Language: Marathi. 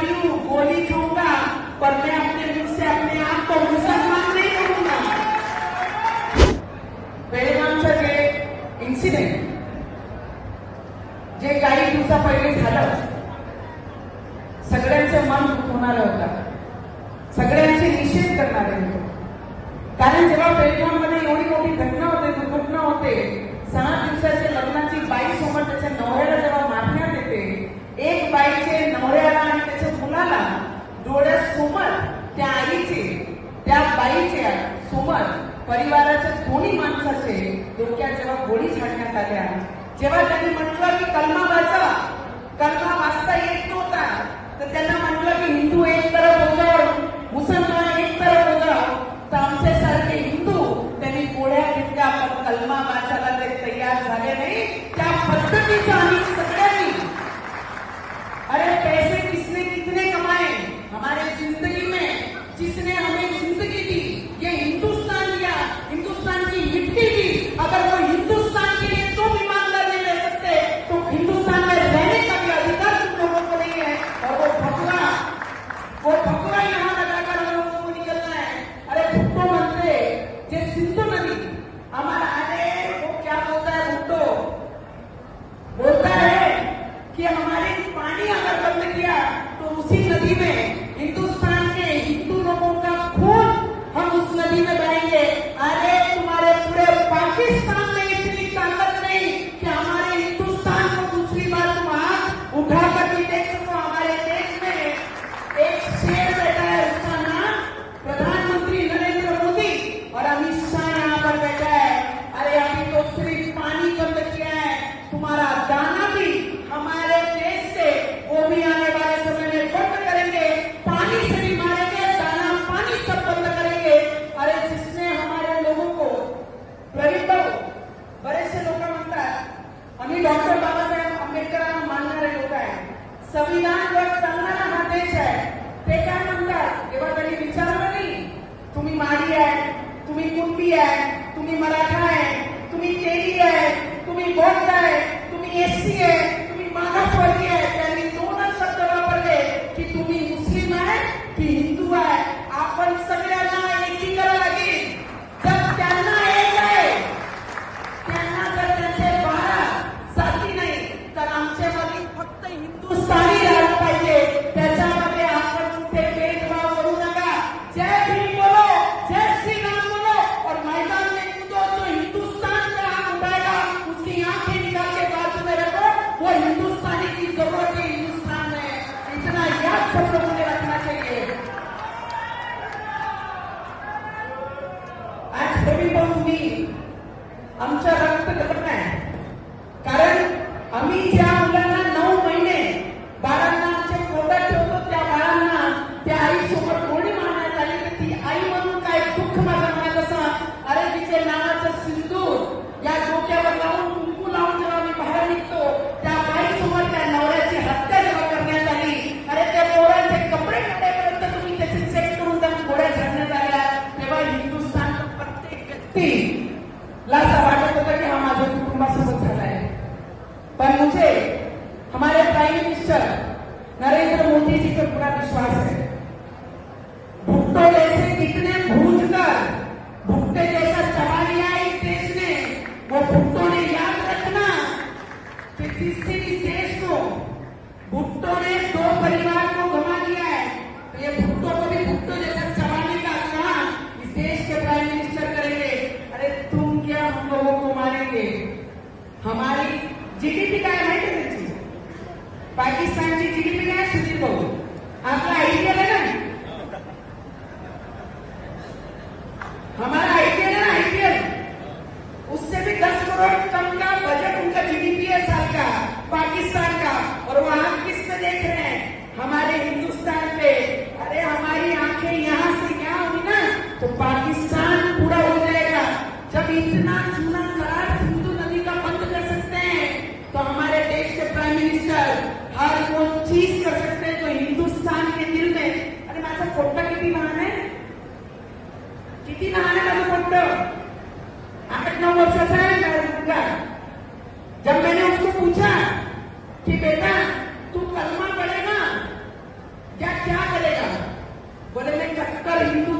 भी गोली खाऊंगा पर मैं अपने मुख से अपने आप को मुसलमान नहीं कहूंगा बेळगावचं जे इन्सिडेंट जे काही दिवसा पहिले झालं सगळ्यांचं मन होणार होता. सगळ्यांचे निषेध करणारे होते. कारण जेव्हा बेळगावमध्ये एवढी मोठी घटना होते दुर्घटना होते सहा दिवसाच्या लग्नाची बाई सोबत त्याच्या नवऱ्याला जेव्हा मारण्यात येते एक बाईचे नवऱ्याला परिवाराच्या दोन्ही माणसाचे डोक्यात जेव्हा गोळी झाडण्यात आल्या जेव्हा त्यांनी म्हटलं की कलमा वाचा कलमा वाचता येत नव्हता तर त्यांना म्हटलं की हिंदू एक तरफ संविधानवर चांगला हा देश आहे. ते काय म्हणतात? तेव्हा त्यांनी विचारलं नाही. तुम्ही माडी आहे तुम्ही कुणबी आहे तुम्ही मराठा आहे तुम्ही तेली आहे तुम्ही बौद्ध आहे तुम्ही एससी आहे तुम्ही मागासवर्गीय आज सभी मी आमच्या रक्त नाही. ला असं वाटत होता की हा माझ्या कुटुंबासोबत झाला आहे पण मुझे हमारे प्राइम मिनिस्टर नरेंद्र मोदी जी पर पूरा विश्वास है को हमारी जीडीपी काय आहे माहिती आहे त्याची पाकिस्तानची जीडीपी काय आहे, सुधीर भाऊ आपला आयपीएल है ना? हमारा आईपीएल है ना आईपीएल उससे भी दस करोड़ कम का बजट उनका जीडीपी है साल का पाकिस्तान का। और वो आप किस पे देख रहे हैं? हमारे हिंदुस्तान पे। अरे हमारी आँखें यहाँ से यहाँ हुई ना? तो पाकिस्तान पूरा हो जाएगा। जब इतना चूना किती लहान आहे माझं पट्ट? आठ नऊ वर्षाचा आहे मुलगा. जब मैंने उसको पूछा कि बेटा तू कलमा पड़ेगा या क्या करेगा बोले मैं कट्टर हिंदू